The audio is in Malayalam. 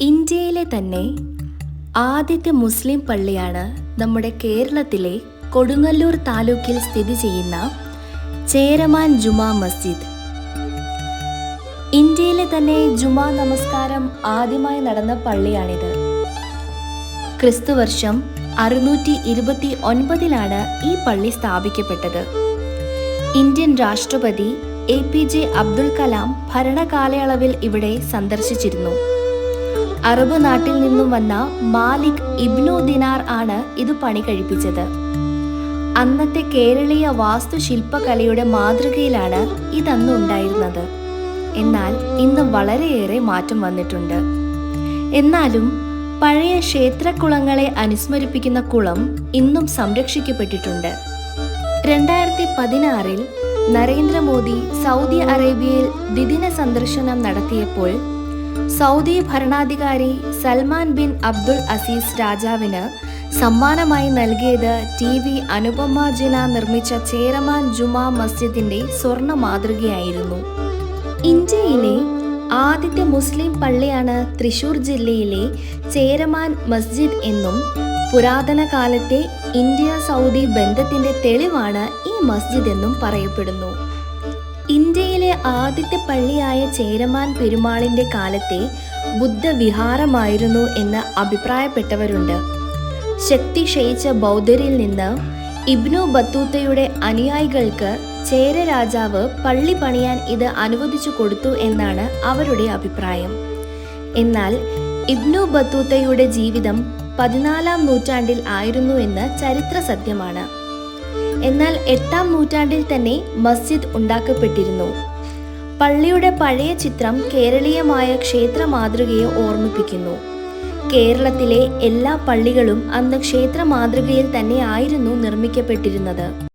ഇന്ത്യയിലെ തന്നെ ആദ്യത്തെ മുസ്ലിം പള്ളിയാണ് നമ്മുടെ കേരളത്തിലെ കൊടുങ്ങല്ലൂർ താലൂക്കിൽ സ്ഥിതി ചെയ്യുന്ന ചേരമാൻ ജുമാ മസ്ജിദ്. ഇന്ത്യയിലെ തന്നെ ജുമാ നമസ്കാരം ആദ്യമായി നടന്ന പള്ളിയാണിത്. ക്രിസ്തുവർഷം അറുന്നൂറ്റി ഇരുപത്തി ഒൻപതിലാണ് ഈ പള്ളി സ്ഥാപിക്കപ്പെട്ടത്. ഇന്ത്യൻ രാഷ്ട്രപതി A P J Abdul Kalam ഭരണകാലയളവിൽ ഇവിടെ സന്ദർശിച്ചിരുന്നു. അറബ് നാട്ടിൽ നിന്നും വന്ന മാലിക് ഇബ്നു ദിനാർ ആണ് ഇത് പണി കഴിപ്പിച്ചത്. അന്നത്തെ കേരളീയ വാസ്തുശില്പകലയുടെ മാതൃകയിലാണ് ഇതന്ന് ഉണ്ടായിരുന്നത്. എന്നാൽ ഇന്ന് വളരെയേറെ മാറ്റം വന്നിട്ടുണ്ട്. എന്നാലും പഴയ ക്ഷേത്രക്കുളങ്ങളെ അനുസ്മരിപ്പിക്കുന്ന കുളം ഇന്നും സംരക്ഷിക്കപ്പെട്ടിട്ടുണ്ട്. രണ്ടായിരത്തി പതിനാറിൽ നരേന്ദ്രമോദി സൗദി അറേബ്യയിൽ ദ്വിദിന സന്ദർശനം നടത്തിയപ്പോൾ സൗദി ഭരണാധികാരി സൽമാൻ ബിൻ അബ്ദുൾ അസീസ് രാജാവിന് സമ്മാനമായി നൽകിയത് ടി വി അനുപമ ജിന നിർമ്മിച്ച ചേരമാൻ ജുമാ മസ്ജിദിന്റെ സ്വർണ മാതൃകയായിരുന്നു. ഇന്ത്യയിലെ ആദ്യത്തെ മുസ്ലിം പള്ളിയാണ് തൃശൂർ ജില്ലയിലെ ചേരമാൻ മസ്ജിദ് എന്നും പുരാതന കാലത്തെ ഇന്ത്യ സൗദി ബന്ധത്തിന്റെ തെളിവാണ് ഈ മസ്ജിദ് എന്നും പറയപ്പെടുന്നു. ഇന്ത്യയിലെ ആദ്യത്തെ പള്ളിയായ ചേരമാൻ പെരുമാളിന്റെ കാലത്തെ ബുദ്ധവിഹാരമായിരുന്നു എന്ന് അഭിപ്രായപ്പെട്ടവരുണ്ട്. ശക്തി ക്ഷയിച്ച ബൗദ്ധരിൽ നിന്ന് ഇബ്നു ബത്തൂത്തയുടെ അനുയായികൾക്ക് ചേര രാജാവ് പള്ളി പണിയാൻ ഇത് അനുവദിച്ചു കൊടുത്തു എന്നാണ് അവരുടെ അഭിപ്രായം. എന്നാൽ ഇബ്നു ബത്തൂത്തയുടെ ജീവിതം പതിനാലാം നൂറ്റാണ്ടിൽ ആയിരുന്നു എന്ന് ചരിത്ര സത്യമാണ്. എന്നാൽ എട്ടാം നൂറ്റാണ്ടിൽ തന്നെ മസ്ജിദ് ഉണ്ടാക്കപ്പെട്ടിരുന്നു. പള്ളിയുടെ പഴയ ചിത്രം കേരളീയമായ ക്ഷേത്ര മാതൃകയെ ഓർമ്മിപ്പിക്കുന്നു. കേരളത്തിലെ എല്ലാ പള്ളികളും അന്ന് ക്ഷേത്ര മാതൃകയിൽ തന്നെ ആയിരുന്നു നിർമ്മിക്കപ്പെട്ടിരുന്നത്.